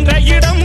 என்ற இடம்